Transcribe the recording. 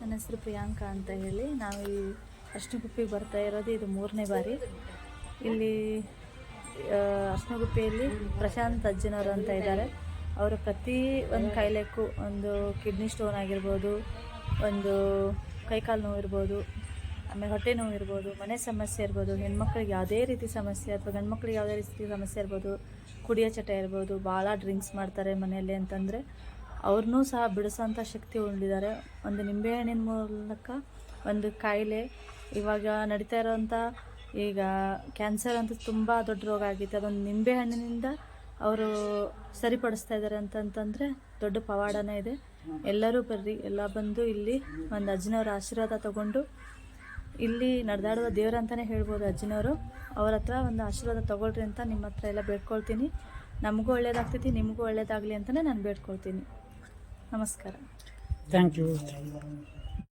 ನನ್ನ ಹೆಸರು ಪ್ರಿಯಾಂಕಾ ಅಂತ ಹೇಳಿ ನಾವು ಈ ಅರ್ಶಿನಗುಪ್ಪಿಗೆ ಬರ್ತಾ ಇರೋದು ಇದು ಮೂರನೇ ಬಾರಿ. ಇಲ್ಲಿ ಅರ್ಶಿನಗುಪ್ಪಿಯಲ್ಲಿ ಪ್ರಶಾಂತ್ ಅಜ್ಜನವರು ಅಂತ ಇದ್ದಾರೆ. ಅವರು ಪ್ರತಿ ಒಂದು ಕಾಯಿಲೆಕ್ಕೂ ಒಂದು ಕಿಡ್ನಿ ಸ್ಟೋನ್ ಆಗಿರ್ಬೋದು ಒಂದು ಕೈಕಾಲು ನೋವು ಇರ್ಬೋದು ಆಮೇಲೆ ಹೊಟ್ಟೆ ನೋವು ಇರ್ಬೋದು, ಮನೆ ಸಮಸ್ಯೆ ಇರ್ಬೋದು, ಹೆಣ್ಮಕ್ಳಿಗೆ ಯಾವುದೇ ರೀತಿ ಸಮಸ್ಯೆ ಅಥವಾ ಗಂಡು ಮಕ್ಳಿಗೆ ಯಾವುದೇ ರೀತಿ ಸಮಸ್ಯೆ ಇರ್ಬೋದು, ಕುಡಿಯೋ ಚಟ ಇರ್ಬೋದು, ಭಾಳ ಡ್ರಿಂಕ್ಸ್ ಮಾಡ್ತಾರೆ ಮನೆಯಲ್ಲಿ ಅಂತಂದರೆ ಅವ್ರನ್ನೂ ಸಹ ಬಿಡಿಸೋಂಥ ಶಕ್ತಿ ಹೊಂದಿದ್ದಾರೆ ಒಂದು ನಿಂಬೆಹಣ್ಣಿನ ಮೂಲಕ ಒಂದು ಕಾಯಿಲೆ ಇವಾಗ ನಡೀತಾ ಇರೋವಂಥ ಈಗ ಕ್ಯಾನ್ಸರ್ ಅಂತ ತುಂಬ ದೊಡ್ಡ ರೋಗ ಆಗಿತ್ತು. ಅದೊಂದು ನಿಂಬೆಹಣ್ಣಿನಿಂದ ಅವರು ಸರಿಪಡಿಸ್ತಾ ಇದ್ದಾರೆ ಅಂತಂತಂದರೆ ದೊಡ್ಡ ಪವಾಡನೇ ಇದೆ. ಎಲ್ಲರೂ ಬರ್ರಿ, ಎಲ್ಲ ಬಂದು ಇಲ್ಲಿ ಒಂದು ಅಜ್ಜನವರ ಆಶೀರ್ವಾದ ತಗೊಂಡು ಇಲ್ಲಿ ನಡೆದಾಡುವ ದೇವರಂತಲೇ ಹೇಳ್ಬೋದು ಅಜ್ಜನವರು. ಅವ್ರ ಹತ್ರ ಒಂದು ಆಶೀರ್ವಾದ ತೊಗೊಳ್ರಿ ಅಂತ ನಿಮ್ಮ ಹತ್ರ ಎಲ್ಲ ಬೇಡ್ಕೊಳ್ತೀನಿ. ನಮಗೂ ಒಳ್ಳೇದಾಗ್ತೈತಿ, ನಿಮಗೂ ಒಳ್ಳೇದಾಗಲಿ ಅಂತಲೇ ನಾನು ಬೇಡ್ಕೊಳ್ತೀನಿ. ನಮಸ್ಕಾರ. Thank you